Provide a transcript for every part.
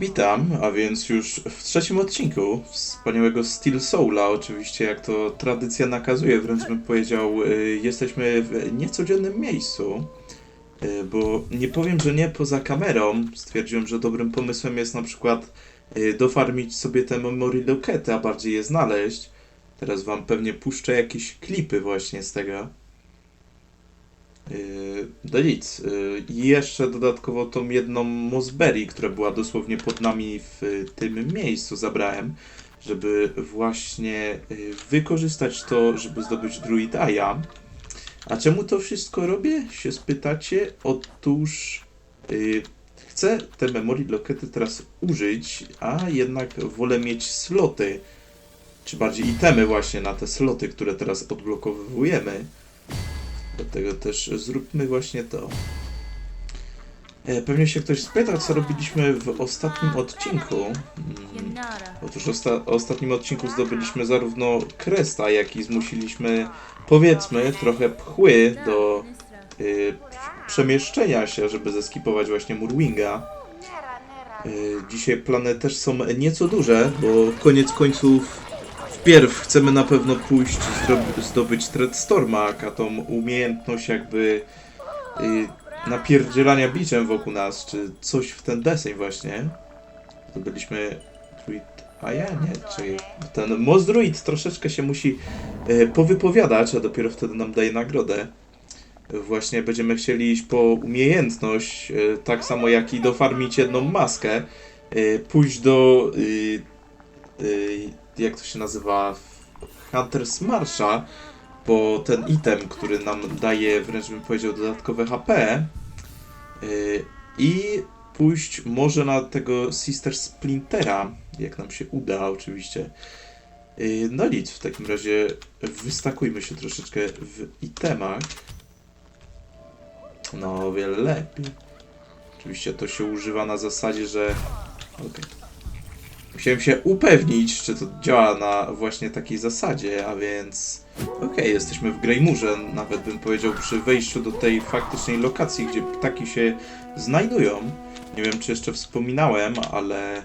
Witam, a więc już w trzecim odcinku wspaniałego Steel Soula, oczywiście jak to tradycja nakazuje, wręcz bym powiedział, y, jesteśmy w niecodziennym miejscu, y, bo nie powiem, że nie poza kamerą, stwierdziłem, że dobrym pomysłem jest na przykład y, dofarmić sobie te memory lokety, a bardziej je znaleźć. Teraz wam pewnie puszczę jakieś klipy właśnie z tego. Yy, No nic. Yy, I jeszcze dodatkowo tą jedną Mosberry, która była dosłownie pod nami w y, tym miejscu, zabrałem, żeby właśnie y, wykorzystać to, żeby zdobyć Druidaja. A czemu to wszystko robię? Się spytacie. Otóż yy, chcę te memory lokety teraz użyć, a jednak wolę mieć sloty, czy bardziej itemy właśnie na te sloty, które teraz odblokowujemy. Dlatego też zróbmy właśnie to. E, Pewnie się ktoś spyta, co robiliśmy w ostatnim odcinku. Mm, Otóż w osta ostatnim odcinku zdobyliśmy zarówno Kresta, jak i zmusiliśmy, powiedzmy, trochę pchły do y, przemieszczenia się, żeby zeskipować właśnie Murwinga. Y, dzisiaj plany też są nieco duże, bo koniec końców wpierw chcemy na pewno pójść zdobyć Treadstorma, a tą umiejętność jakby y, napierdzielania biczem wokół nas, czy coś w ten deseń właśnie. Zdobyliśmy druid... A ja nie, czy ten Mozdruid troszeczkę się musi y, powypowiadać, a dopiero wtedy nam daje nagrodę. Właśnie będziemy chcieli iść po umiejętność, y, tak samo jak i dofarmić jedną maskę, y, pójść do y, y, jak to się nazywa, Hunter's Marsha, po ten item, który nam daje, wręcz bym powiedział, dodatkowe HP yy, i pójść może na tego Sister Splintera, jak nam się uda oczywiście. Yy, no nic, w takim razie wystakujmy się troszeczkę w itemach. No, o wiele lepiej. Oczywiście to się używa na zasadzie, że... Okej. Musiałem się upewnić, czy to działa na właśnie takiej zasadzie, a więc okej, jesteśmy w Greymurze, nawet bym powiedział przy wejściu do tej faktycznej lokacji, gdzie ptaki się znajdują. Nie wiem, czy jeszcze wspominałem, ale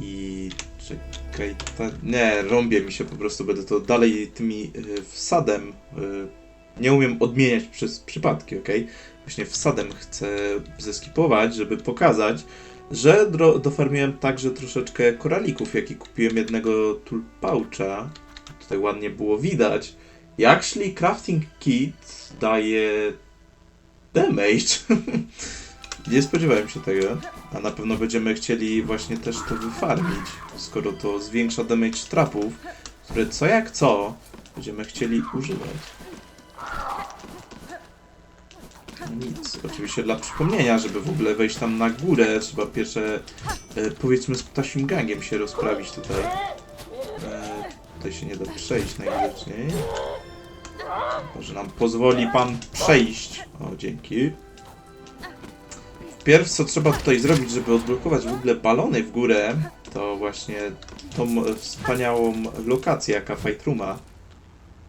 i czekaj, ta... nie, rąbie mi się po prostu, będę to dalej tymi y, wsadem, y, nie umiem odmieniać przez przypadki, okej? Właśnie wsadem chcę zeskipować, żeby pokazać, że dro- dofarmiłem także troszeczkę koralików, jak i kupiłem jednego tulpaucha. Tutaj ładnie było widać. Szli crafting kit daje damage. Nie spodziewałem się tego, a na pewno będziemy chcieli właśnie też to wyfarmić, skoro to zwiększa damage trapów, które co jak co będziemy chcieli używać. Nic. Oczywiście dla przypomnienia, żeby w ogóle wejść tam na górę, trzeba pierwsze, e, powiedzmy, z ptasim gangiem się rozprawić tutaj. E, tutaj się nie da przejść najwidoczniej. Może nam pozwoli pan przejść. O, dzięki. Wpierw co trzeba tutaj zrobić, żeby odblokować w ogóle balony w górę, to właśnie tą wspaniałą lokację, jaka Fight Rooma.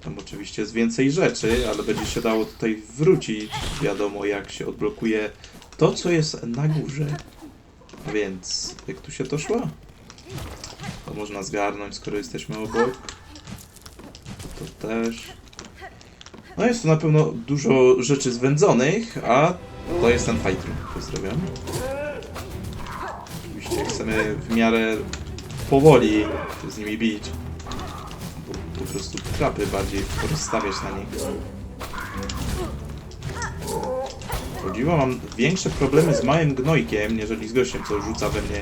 Tam oczywiście jest więcej rzeczy, ale będzie się dało tutaj wrócić. Wiadomo, jak się odblokuje to, co jest na górze. Więc, jak tu się to szło? To można zgarnąć, skoro jesteśmy obok. To, też. No jest tu na pewno dużo rzeczy zwędzonych, a to jest ten fight room. Pozdrawiam. Oczywiście chcemy w miarę powoli z nimi bić po, prostu trapy bardziej rozstawiać na nich. Chodziło, mam większe problemy z małym gnojkiem, niżeli z gościem, co rzuca we mnie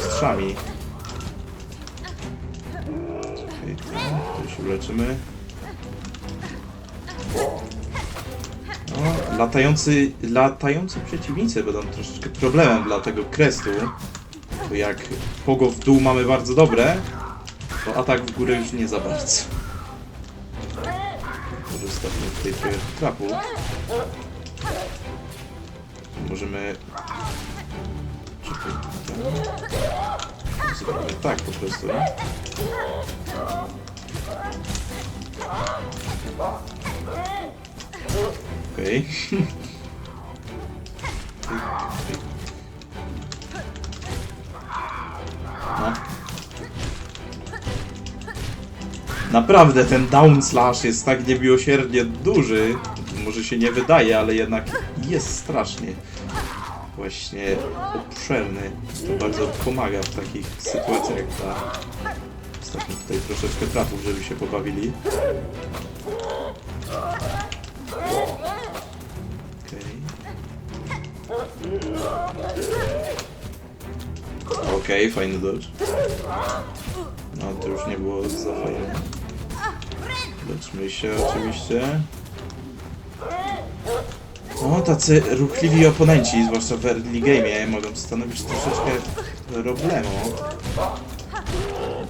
strzami. Tam, tutaj się uleczymy. No, latający, latający przeciwnicy będą troszeczkę problemem dla tego krestu. Bo jak pogo w dół mamy bardzo dobre, to atak w górę już nie za bardzo. Może zostawmy tutaj trochę trapu. Możemy... Zrobimy tak po prostu. Okej. Naprawdę ten down slash jest tak niemiłosiernie duży. Może się nie wydaje, ale jednak jest strasznie właśnie obszerny. To bardzo pomaga w takich sytuacjach jak ta. Ostatnio tutaj troszeczkę trafów, żeby się pobawili. Okej. Okej, fajny dodge. No, to już nie było za fajne. Leczmy się oczywiście. O, tacy ruchliwi oponenci, zwłaszcza w early game, mogą stanowić troszeczkę problemu.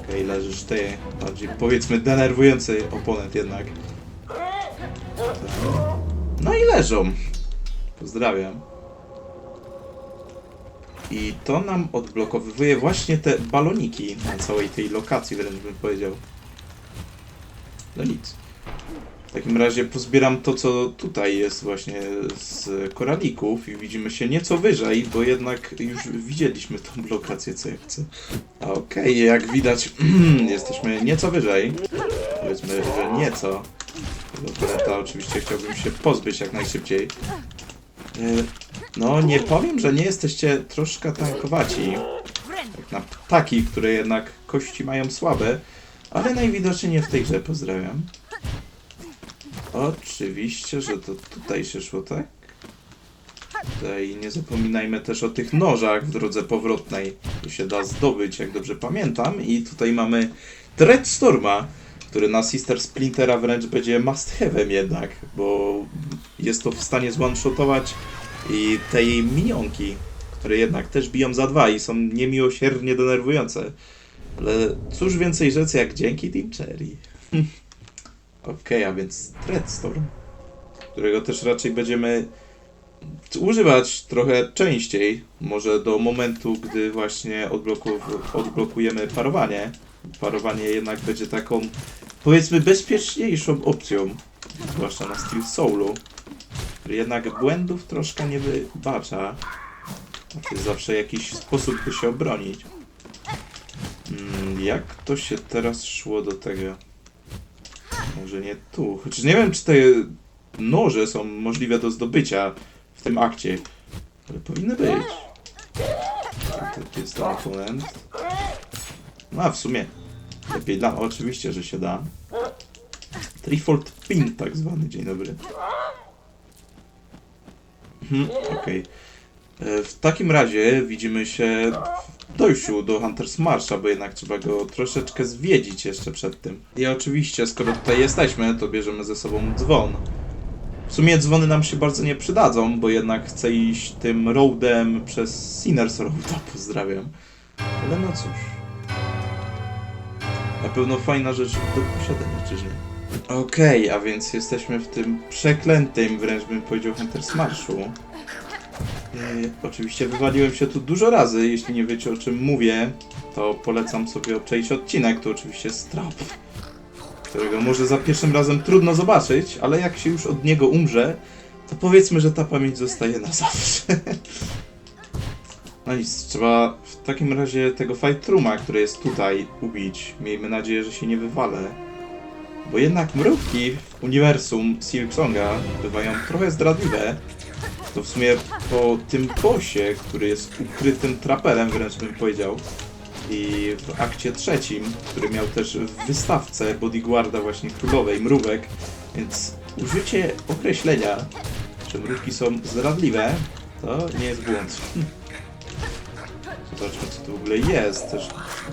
Okej, leżysz ty. Bardziej powiedzmy denerwujący oponent jednak. No i leżą. Pozdrawiam. I to nam odblokowywuje właśnie te baloniki na całej tej lokacji, wręcz bym powiedział. No nic. W takim razie pozbieram to, co tutaj jest właśnie z koralików i widzimy się nieco wyżej, bo jednak już widzieliśmy tą lokację, co ja chcę. Okej, jak widać, jesteśmy nieco wyżej. Powiedzmy, że nieco. Oponenta oczywiście chciałbym się pozbyć jak najszybciej. E, No, nie powiem, że nie jesteście troszkę tankowaci. Jak na ptaki, które jednak kości mają słabe, ale najwidoczniej nie w tej grze pozdrawiam. Oczywiście, że to tutaj się szło, tak? Tutaj nie zapominajmy też o tych nożach w drodze powrotnej, to się da zdobyć, jak dobrze pamiętam. I tutaj mamy Dreadstorma, który na Sister Splintera wręcz będzie must have'em jednak, bo jest to w stanie zone-shotować i te jej minionki, które jednak też biją za dwa i są niemiłosiernie denerwujące. Ale cóż więcej rzec jak dzięki Team Cherry. Okej, a więc Dreadstorm, którego też raczej będziemy używać trochę częściej, może do momentu, gdy właśnie odbloku- odblokujemy parowanie. Parowanie jednak będzie taką, powiedzmy, bezpieczniejszą opcją, zwłaszcza na Steel Soulu, który jednak błędów troszkę nie wybacza. Znaczy zawsze jakiś sposób, by się obronić. Jak to się teraz szło do tego? Może nie tu. Chociaż nie wiem, czy te noże są możliwe do zdobycia w tym akcie. Ale powinny być. To jest ten. No a w sumie lepiej da. Oczywiście, że się da. Trifold pin tak zwany. Dzień dobry. Mhm, okej. E, W takim razie widzimy się dojściu do Hunters Marsha, bo jednak trzeba go troszeczkę zwiedzić jeszcze przed tym. I oczywiście, skoro tutaj jesteśmy, to bierzemy ze sobą dzwon. W sumie dzwony nam się bardzo nie przydadzą, bo jednak chcę iść tym roadem przez Sinners Roada, pozdrawiam. Ale no cóż. Na pewno fajna rzecz do posiadania, czyż nie? Okej, a więc jesteśmy w tym przeklętym, wręcz bym powiedział, Hunters Marszu. Yy, oczywiście wywaliłem się tu dużo razy, jeśli nie wiecie o czym mówię, to polecam sobie obczaić odcinek, to oczywiście jest trap, którego może za pierwszym razem trudno zobaczyć, ale jak się już od niego umrze, to powiedzmy, że ta pamięć zostaje na zawsze. No nic, trzeba w takim razie tego Fight Rooma, który jest tutaj, ubić. Miejmy nadzieję, że się nie wywalę. Bo jednak mrówki w uniwersum Silksonga bywają trochę zdradliwe. To w sumie po tym bosie, który jest ukrytym traperem, wręcz bym powiedział. I w akcie trzecim, który miał też w wystawce bodyguarda właśnie królowej mrówek, więc użycie określenia, że mrówki są zdradliwe, to nie jest błąd. Zobaczmy co to w ogóle jest. Też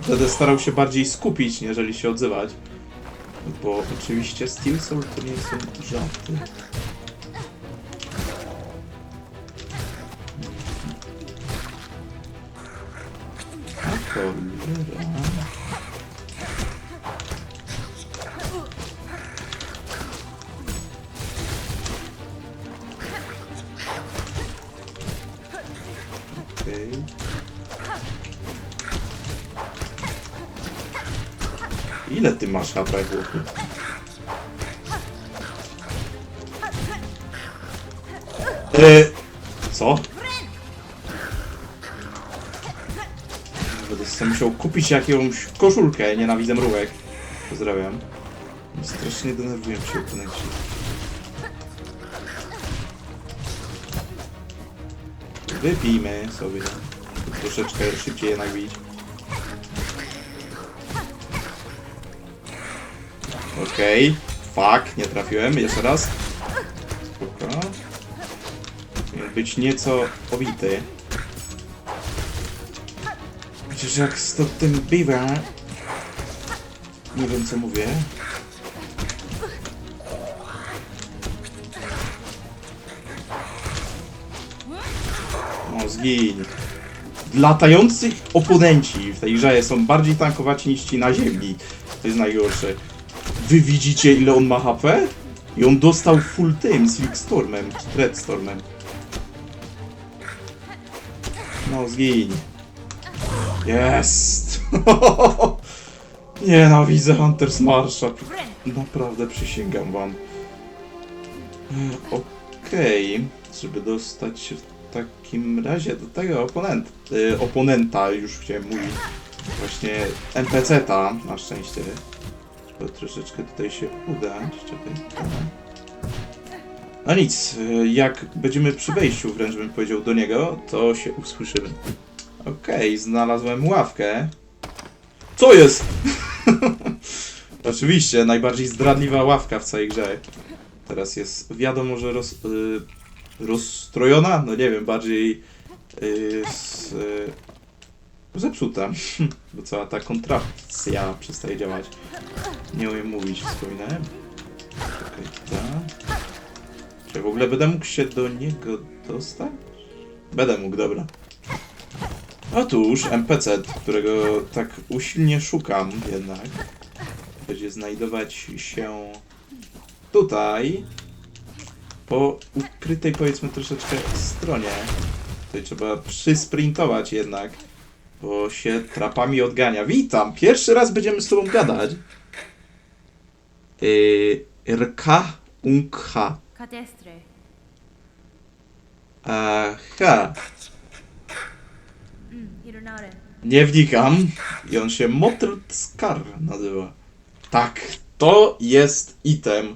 będę starał się bardziej skupić, nieżeli się odzywać. Bo oczywiście Steel Soul to nie są żarty. A cholera. Okej. Ile ty masz HP, chłopie? E, kupić jakąś koszulkę, nienawidzę mrówek. Pozdrawiam. Strasznie denerwują się oponenci. Wypijmy sobie. Troszeczkę szybciej jednak bić. Okej. Fuck, nie trafiłem. Jeszcze raz. Spoko. Być nieco obity. Chociaż jak z tym bywa... Nie wiem co mówię. No zgiń. Latających oponenci w tej grze są bardziej tankowaci niż ci na ziemi. To jest najgorsze. Wy widzicie ile on ma HP? I on dostał full tym, Silk Stormem, czy Dread Stormem. No zgiń. Jest! Nienawidzę Hunters Marsha. Naprawdę przysięgam wam. E, Okej, żeby dostać się w takim razie do tego oponent, e, oponenta, już chciałem mówić, właśnie NPC-ta, na szczęście. Trzeba troszeczkę tutaj się udać, czekaj. No nic, e, jak będziemy przy wejściu wręcz bym powiedział do niego, to się usłyszymy. Okej, znalazłem ławkę. Co jest? Oczywiście, najbardziej zdradliwa ławka w całej grze. Teraz jest, wiadomo, że roz, y, rozstrojona, no nie wiem, bardziej y, y, zepsuta, bo cała ta kontrakcja przestaje działać. Nie umiem mówić, wspominałem. Czekaj, ta. Czy w ogóle będę mógł się do niego dostać? Będę mógł, dobra. Otóż NPC, którego tak usilnie szukam jednak, będzie znajdować się tutaj, po ukrytej powiedzmy troszeczkę stronie. Tutaj trzeba przysprintować jednak, bo się trapami odgania. Witam! Pierwszy raz będziemy z tobą gadać. Yy, Rka Unkha. Aha. Nie wnikam. I on się Mottled Scar nazywa. Tak, to jest item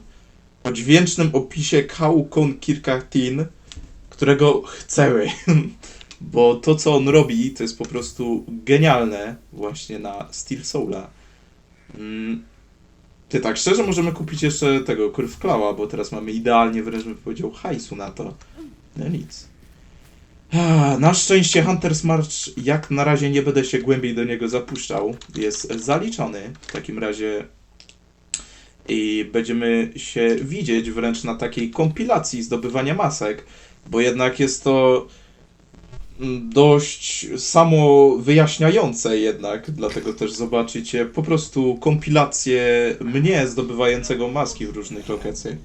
o dźwięcznym opisie Kaukon Kirkatin, którego chcemy. Bo to, co on robi, to jest po prostu genialne właśnie na Steel Soula. Mm. Ty, tak szczerze możemy kupić jeszcze tego Kurwklała, bo teraz mamy idealnie, wręcz bym powiedział, hajsu na to. No nic. Ah, Na szczęście Hunter's March jak na razie nie będę się głębiej do niego zapuszczał. Jest zaliczony w takim razie i będziemy się widzieć wręcz na takiej kompilacji zdobywania masek, bo jednak jest to dość samo wyjaśniające jednak, dlatego też zobaczycie po prostu kompilację mnie zdobywającego maski w różnych lokacjach.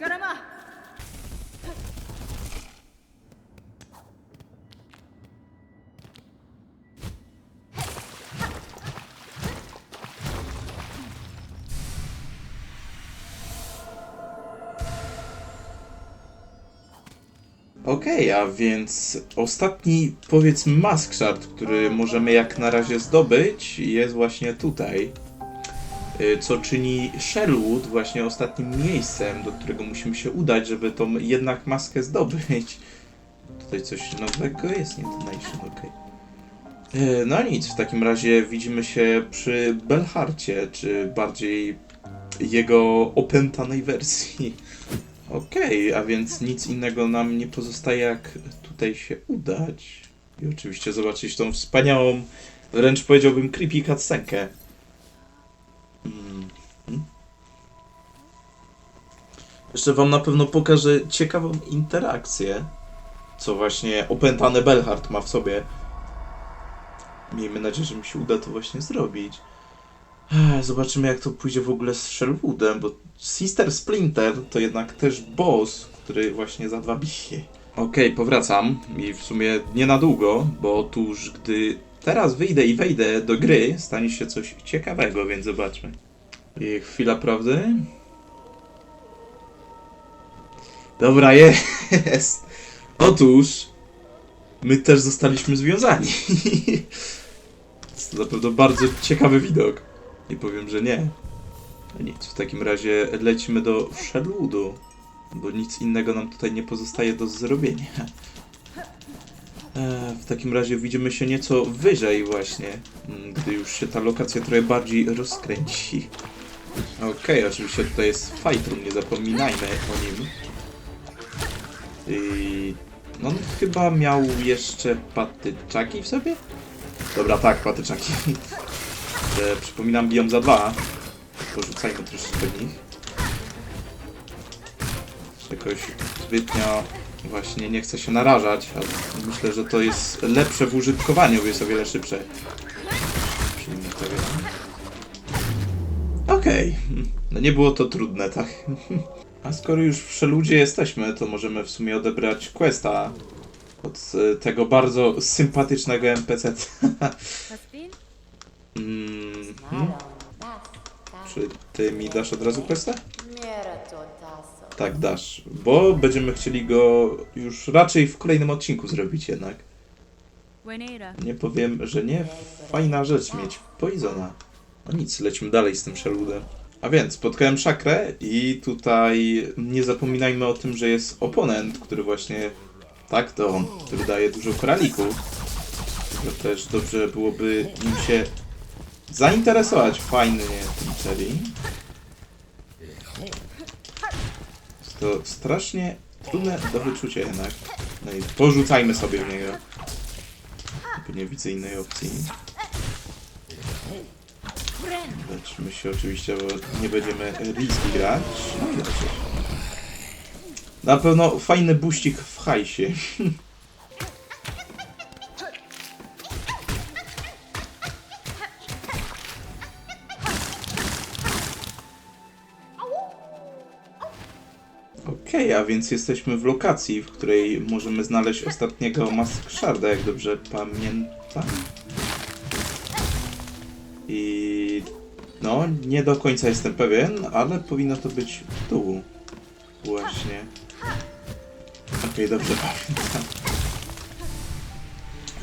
Garama! Okej, a więc ostatni, powiedzmy, mask shard, który możemy jak na razie zdobyć, jest właśnie tutaj. Y, Co czyni Sherwood właśnie ostatnim miejscem, do którego musimy się udać, żeby tą jednak maskę zdobyć. Tutaj coś nowego jest, nie Donation, okej. Y, No nic, w takim razie widzimy się przy Belharcie, czy bardziej jego opętanej wersji. Okej, a więc nic innego nam nie pozostaje jak tutaj się udać. I oczywiście zobaczyć tą wspaniałą, wręcz powiedziałbym creepy cutscenkę. Mm. mm. Jeszcze wam na pewno pokażę ciekawą interakcję, co właśnie opętany Belhart ma w sobie. Miejmy nadzieję, że mi się uda to właśnie zrobić. Zobaczymy jak to pójdzie w ogóle z Sherwoodem, bo Sister Splinter to jednak też boss, który właśnie za dwa bije. Okej, powracam i w sumie nie na długo, bo otóż gdy Teraz wyjdę i wejdę do gry, stanie się coś ciekawego, więc zobaczmy. I chwila prawdy. Dobra, jest. Otóż my też zostaliśmy związani. To naprawdę bardzo ciekawy widok. Nie powiem, że nie. Nic, w takim razie lecimy do Sherwoodu, bo nic innego nam tutaj nie pozostaje do zrobienia. E, W takim razie widzimy się nieco wyżej właśnie, mm, gdy już się ta lokacja trochę bardziej rozkręci. Okej, oczywiście tutaj jest Fightrum, nie zapominajmy o nim. I no, on chyba miał jeszcze patyczaki w sobie? Dobra, tak, patyczaki. E, przypominam, biją za dwa. Porzucajmy troszeczkę nich. Jakoś zbytnio właśnie nie chcę się narażać, ale myślę, że to jest lepsze w użytkowaniu, bo jest o wiele szybsze. Przyjmę to. Okej. No nie było to trudne, tak? A skoro już w Szeludzie jesteśmy, to możemy w sumie odebrać questa od e, tego bardzo sympatycznego NPC. Mm, hmm? Czy ty mi dasz od razu questa? Tak, dasz. Bo będziemy chcieli go już raczej w kolejnym odcinku zrobić jednak. Nie powiem, że nie. Fajna rzecz mieć Poisona. No nic, lecimy dalej z tym Sherwoodem. A więc, spotkałem Szakrę i tutaj nie zapominajmy o tym, że jest oponent, który właśnie... Tak, to on, który daje dużo koralików. To też dobrze byłoby nim się zainteresować fajnie tym Cherry. To strasznie trudne do wyczucia jednak. No i porzucajmy sobie w niego. Nie widzę innej opcji. Leczmy się oczywiście, bo nie będziemy riski grać. No i dobrze. Na pewno fajny buścik w hajsie. a więc jesteśmy w lokacji, w której możemy znaleźć ostatniego Mask Sharda, jak dobrze pamiętam. I no, nie do końca jestem pewien, ale powinno to być tu. Właśnie. Okej, dobrze pamiętam.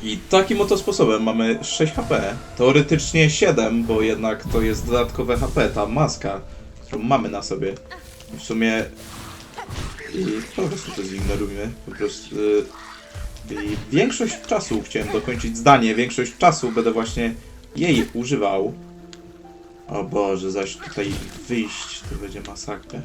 I takim oto sposobem mamy 6 HP. Teoretycznie 7, bo jednak to jest dodatkowe HP, ta maska, którą mamy na sobie. W sumie... I po prostu to zignorujmy. Po prostu... I większość czasu, chciałem dokończyć zdanie, większość czasu będę właśnie jej używał. O Boże, zaś tutaj wyjść to będzie masakra.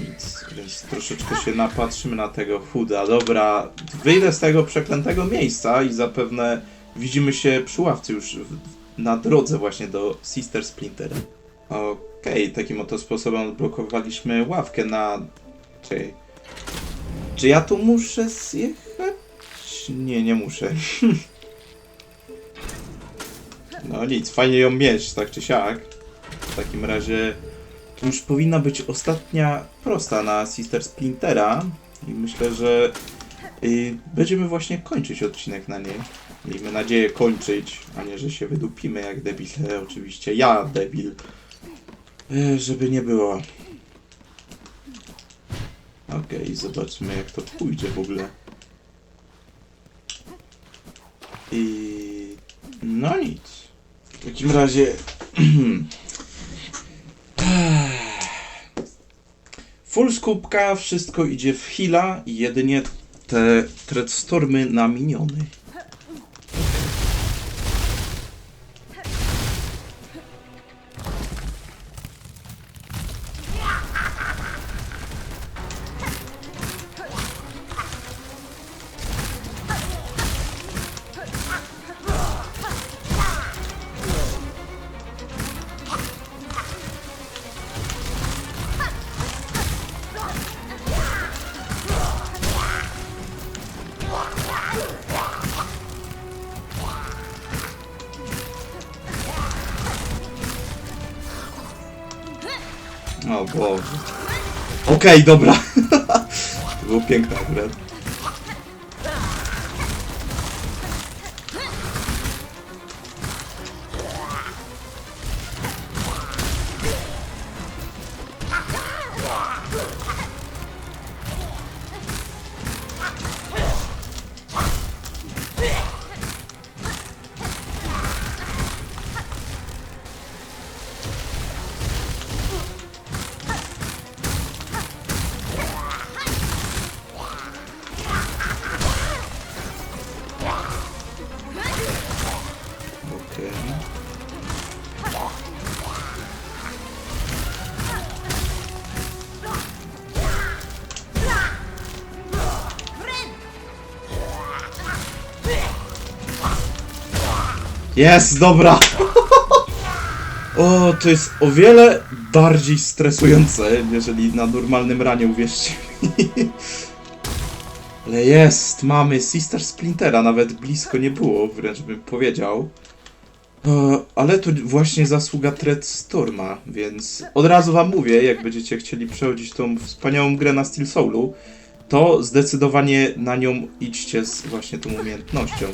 Nic, więc troszeczkę się napatrzymy na tego chuda. Dobra, wyjdę z tego przeklętego miejsca i zapewne widzimy się przy ławce już w, na drodze właśnie do Sister Splinter. Okej, takim oto sposobem odblokowaliśmy ławkę na... Czekaj. Czy ja tu muszę zjechać? Nie, nie muszę. No nic, fajnie ją mieć, tak czy siak. W takim razie to już powinna być ostatnia prosta na Sister Splintera i myślę, że y, będziemy właśnie kończyć odcinek na niej. Miejmy nadzieję kończyć, a nie, że się wydupimy jak debile, oczywiście ja debil. Y, żeby nie było. Okej, zobaczmy jak to pójdzie w ogóle. I no nic. W takim razie. Full skupka, wszystko idzie w heala i jedynie te threadstormy na miniony. Boże. Okej, dobra. to było piękne akurat. Jest, dobra! O, to jest o wiele bardziej stresujące, jeżeli na normalnym ranie, uwierzcie mi. Ale jest, mamy Sister Splintera, nawet blisko nie było, wręcz bym powiedział. E, Ale to właśnie zasługa Thread Storma, więc od razu wam mówię, jak będziecie chcieli przechodzić tą wspaniałą grę na Steel Soulu, to zdecydowanie na nią idźcie z właśnie tą umiejętnością.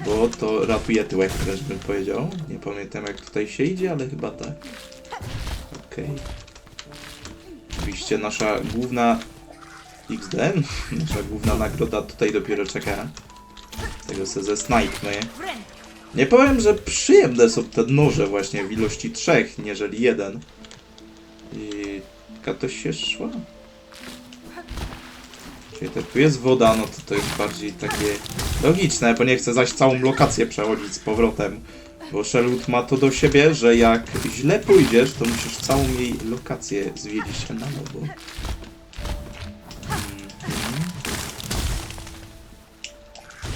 Bo to ratuje tyłek, wręcz bym powiedział. Nie pamiętam jak tutaj się idzie, ale chyba tak. Okej. Oczywiście nasza główna XD, nasza główna nagroda tutaj dopiero czeka. Tego se zesnajpmy. Nie powiem, że przyjemne są te noże właśnie w ilości trzech, niżeli jeden. I jaka to się szła? Czyli tak, tu jest woda, no to to jest bardziej takie logiczne, bo nie chcę zaś całą lokację przechodzić z powrotem. Bo Sherwood ma to do siebie, że jak źle pójdziesz, to musisz całą jej lokację zwiedzić na nowo. Mhm.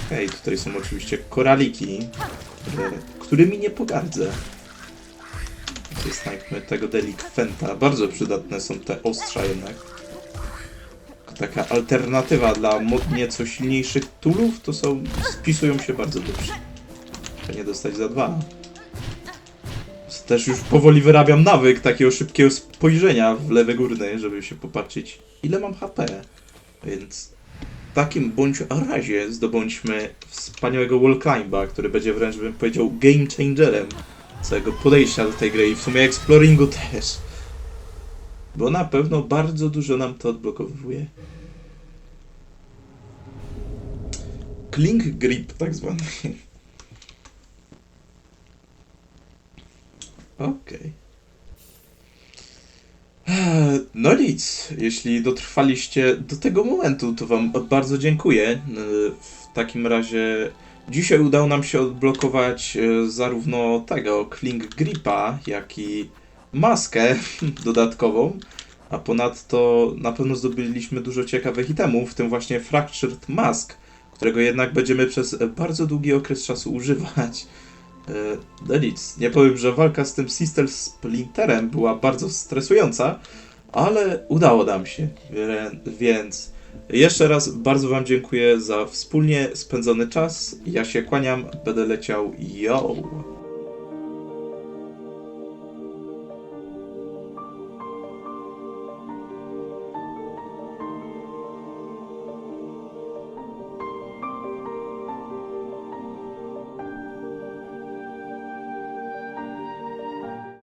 Okej, tutaj są oczywiście koraliki, które, którymi nie pogardzę. Znajdźmy tego delikwenta. Bardzo przydatne są te ostrza jednak. Taka alternatywa dla nieco silniejszych tulów to są, spisują się bardzo dobrze. Nie dostać za dwa. Też już powoli wyrabiam nawyk takiego szybkiego spojrzenia w lewy górny, żeby się popatrzeć ile mam HP. Więc w takim bądź razie zdobądźmy wspaniałego wall climba, który będzie wręcz bym powiedział game changerem całego podejścia do tej gry i w sumie exploringu też. Bo na pewno bardzo dużo nam to odblokowuje. Clink grip tak zwany. Okej. Eee, No nic, jeśli dotrwaliście do tego momentu, to Wam bardzo dziękuję. Eee, W takim razie dzisiaj udało nam się odblokować e, zarówno tego Klink Gripa, jak i maskę dodatkową. A ponadto na pewno zdobyliśmy dużo ciekawych itemów, w tym właśnie Fractured Mask, którego jednak będziemy przez bardzo długi okres czasu używać. E, No nic, nie powiem, że walka z tym Sister Splinterem była bardzo stresująca, ale udało nam się, więc jeszcze raz bardzo Wam dziękuję za wspólnie spędzony czas. Ja się kłaniam, będę leciał. Yo!